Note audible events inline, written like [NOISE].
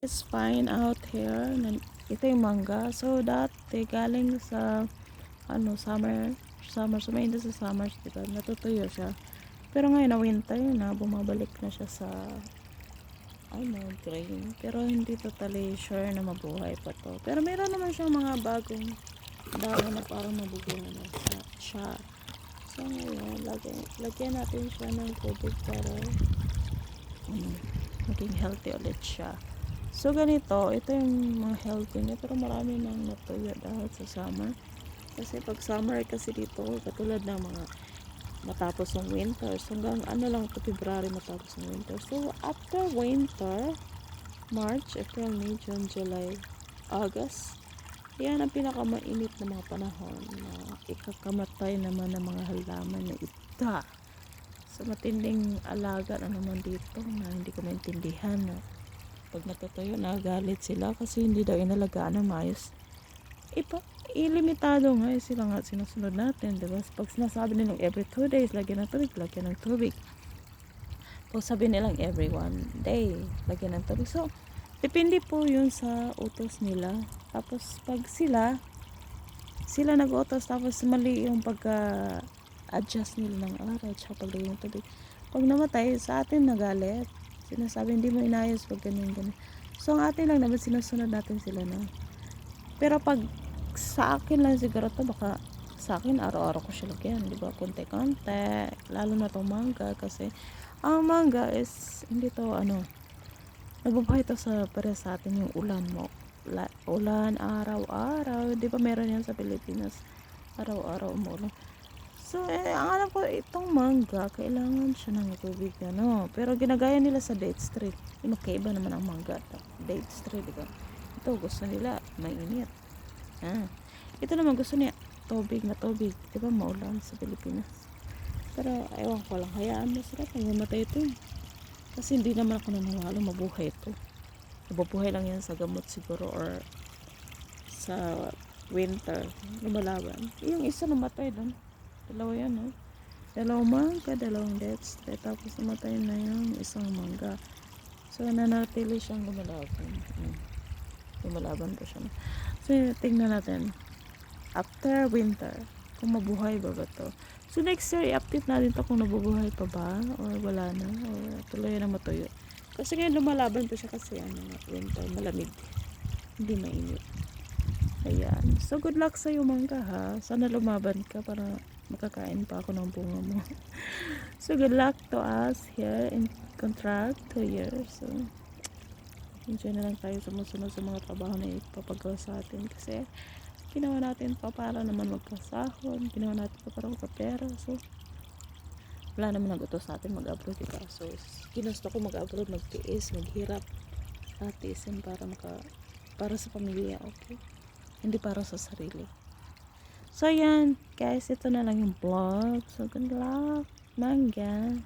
It's fine out here. Ito yung mangga. So, dati galing sa ano, summer, summer, sumayin sa summer, diba? Natutuyo siya. Pero ngayon na winter na, bumabalik na siya sa ano, green. Pero hindi totally sure na mabuhay pa to. Pero meron naman siyang mga bagong dahon na parang mabubuhay na siya. siya. So ngayon, lagyan, lagyan natin siya ng tubig para ano, maging healthy ulit siya. So ganito, ito yung mga healthy niya pero marami nang natuyo dahil sa summer. Kasi pag summer kasi dito, katulad ng mga matapos ng winter. So hanggang ano lang ito, February matapos ng winter. So after winter, March, April, May, June, July, August, yan ang pinakamainit na mga panahon na ikakamatay naman ng mga halaman na ita. So matinding alaga na naman dito na hindi ko maintindihan na pag natutuyo nagalit sila kasi hindi daw inalagaan ng maayos. Ipa, ilimitado nga eh, sila nga sinusunod natin, di ba? Pag sinasabi nilang every two days, lagyan ng tubig, lagyan ng tubig. Pag sabi nilang every one day, lagyan ng tubig. So, depende po yun sa utos nila. Tapos, pag sila, sila nag-utos, tapos mali yung pagka adjust nila ng araw, tsaka paglagay ng tubig. Pag namatay, sa atin nagalit. Sinasabi, hindi mo inayos pag ganyan, ganyan. So, ang atin lang naman, sinusunod natin sila na. Pero pag sa akin lang siguro to baka sa akin araw-araw ko siya lagyan, di ba? Konti-konti. Lalo na tong mangga kasi ang mangga is hindi to ano nabubuhay to sa para sa atin yung ulan mo. La, ulan araw-araw, di ba meron yan sa Pilipinas? Araw-araw umuulan. So, eh, ang alam ko, itong mangga, kailangan siya ng tubig, ano. Pero ginagaya nila sa date street. Yung magkaiba naman ang mangga. at Date street, di ba? Ito, gusto nila, mainit. Ah. Ito naman gusto niya, tubig na tubig. Di ba, maulan sa Pilipinas. Pero, ewan ko lang, hayaan mo sila pag mamatay ito. eh. Kasi hindi naman ako nanawalo mabuhay ito. Mabubuhay lang yan sa gamot siguro or sa winter. Lumalaban. Yung isa namatay doon. Dalawa yan, no? Dalawang mangga, dalawang deaths. Tapos namatay na yung isang mangga. So, nanatili siyang lumalaban. Hmm. Lumalaban pa siya. So, tingnan natin. After winter, kung mabuhay ba ba to? So, next year, i-update natin to kung nabubuhay pa ba or wala na or tuloy na matuyo. Kasi ngayon lumalaban pa siya kasi ano, winter, malamig. Hindi mainit. Ayan. So, good luck sa iyo, mangga, ha? Sana lumaban ka para makakain pa ako ng bunga mo. [LAUGHS] so, good luck to us here in contract, two years. So, enjoy na lang tayo sumusunod sa mga trabaho na ipapagawa sa atin. Kasi, ginawa natin pa para naman magkasahod. Ginawa natin pa para magkapera. So, wala naman nag-utos sa atin mag-abroad, diba? So, ginusto ko mag-abroad, magtiis, maghirap, at tiisin para maka, para sa pamilya, okay? Hindi para sa sarili. So, yan. Guys, ito na lang yung vlog. So, good luck. Manga.